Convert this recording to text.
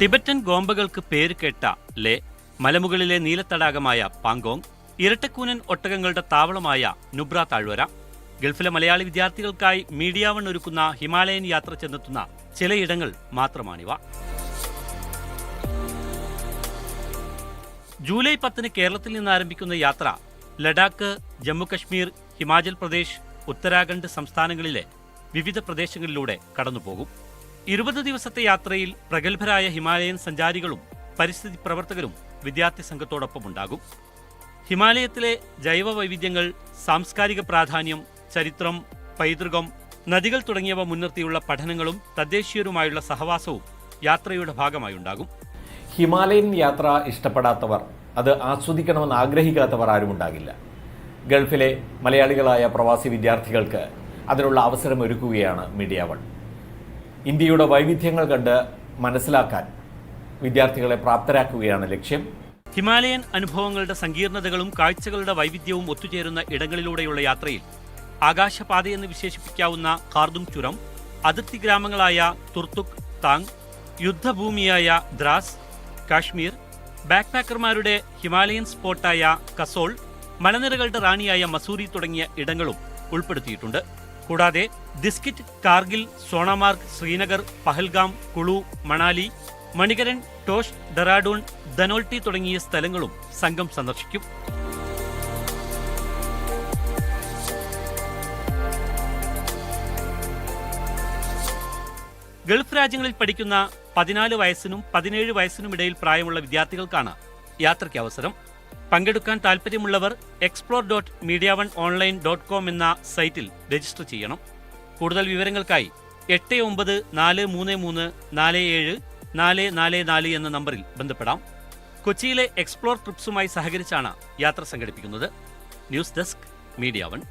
Tibetan ഗോമ്പകൾക്ക് പേര് കേട്ട ലേ മലമുകളിലെ നീലത്തടാകമായ പാങ്കോങ് ഇരട്ടക്കൂനൻ ഒട്ടകങ്ങളുടെ താവളമായ നുബ്ര താഴ്വര ഗൾഫിലെ മലയാളി വിദ്യാർത്ഥികൾക്കായി മീഡിയ വൺ ഒരുക്കുന്ന ഹിമാലയൻ യാത്ര ചെന്നെത്തുന്ന ചിലയിടങ്ങൾ മാത്രമാണിവ. ജൂലൈ പത്തിന് കേരളത്തിൽ നിന്ന് ആരംഭിക്കുന്ന യാത്ര ലഡാക്ക് ജമ്മുകശ്മീർ ഹിമാചൽ പ്രദേശ് ഉത്തരാഖണ്ഡ് സംസ്ഥാനങ്ങളിലെ വിവിധ പ്രദേശങ്ങളിലൂടെ കടന്നുപോകും. ഇരുപത് ദിവസത്തെ യാത്രയിൽ പ്രഗത്ഭരായ ഹിമാലയൻ സഞ്ചാരികളും പരിസ്ഥിതി പ്രവർത്തകരും വിദ്യാർത്ഥി സംഘത്തോടൊപ്പം ഉണ്ടാകും. ഹിമാലയത്തിലെ ജൈവ വൈവിധ്യങ്ങൾ സാംസ്കാരിക പ്രാധാന്യം ചരിത്രം പൈതൃകം നദികൾ തുടങ്ങിയവ മുൻനിർത്തിയുള്ള പഠനങ്ങളും തദ്ദേശീയരുമായുള്ള സഹവാസവും യാത്രയുടെ ഭാഗമായി ഉണ്ടാകും. ഹിമാലയൻ യാത്ര ഇഷ്ടപ്പെടാത്തവർ അത് ആസ്വദിക്കണമെന്ന് ആഗ്രഹിക്കാത്തവർ ആരും ഉണ്ടാകില്ല. ഗൾഫിലെ മലയാളികളായ പ്രവാസി വിദ്യാർത്ഥികൾക്ക് അതിനുള്ള അവസരം ഒരുക്കുകയാണ് മീഡിയ വൺ. ഇന്ത്യയുടെ വൈവിധ്യങ്ങൾ കണ്ട് മനസ്സിലാക്കാൻ വിദ്യാർത്ഥികളെ പ്രാപ്തരാക്കുകയാണ് ലക്ഷ്യം. ഹിമാലയൻ അനുഭവങ്ങളുടെ സങ്കീർണതകളും കാഴ്ചകളുടെ വൈവിധ്യവും ഒത്തുചേരുന്ന ഇടങ്ങളിലൂടെയുള്ള യാത്രയിൽ ആകാശപാതയെന്ന് വിശേഷിപ്പിക്കാവുന്ന കാർദുങ് ചുരം അതിർത്തി ഗ്രാമങ്ങളായ തുർത്തുക് താങ് യുദ്ധഭൂമിയായ ദ്രാസ് കാശ്മീർ ബാക്ക് പാക്കർമാരുടെ ഹിമാലയൻ സ്പോട്ടായ കസോൾ മലനിരകളുടെ റാണിയായ മസൂരി തുടങ്ങിയ ഇടങ്ങളും ഉൾപ്പെടുത്തിയിട്ടുണ്ട്. കൂടാതെ ദിസ്കിറ്റ് കാർഗിൽ സോണമാർഗ് ശ്രീനഗർ പഹൽഗാം കുളു മണാലി മണികരൻ ടോഷ് ഡെറാഡൂൺ ധനോൾട്ടി തുടങ്ങിയ സ്ഥലങ്ങളും സംഘം സന്ദർശിക്കും. ഗൾഫ് രാജ്യങ്ങളിൽ പഠിക്കുന്ന പതിനാല് വയസ്സിനും പതിനേഴ് വയസ്സിനും ഇടയിൽ പ്രായമുള്ള വിദ്യാർത്ഥികൾക്കാണ് യാത്രയ്ക്ക് അവസരം. പങ്കെടുക്കാൻ താൽപ്പര്യമുള്ളവർ explore dot media one online dot com എന്ന സൈറ്റിൽ രജിസ്റ്റർ ചെയ്യണം. കൂടുതൽ വിവരങ്ങൾക്കായി എട്ട് ഒമ്പത് നാല് മൂന്ന് മൂന്ന് നാല് ഏഴ് നാല് നാല് നാല് എന്ന നമ്പറിൽ ബന്ധപ്പെടാം. കൊച്ചിയിലെ എക്സ്പ്ലോർ ട്രിപ്സുമായി സഹകരിച്ചാണ് യാത്ര സംഘടിപ്പിക്കുന്നത്. News desk media one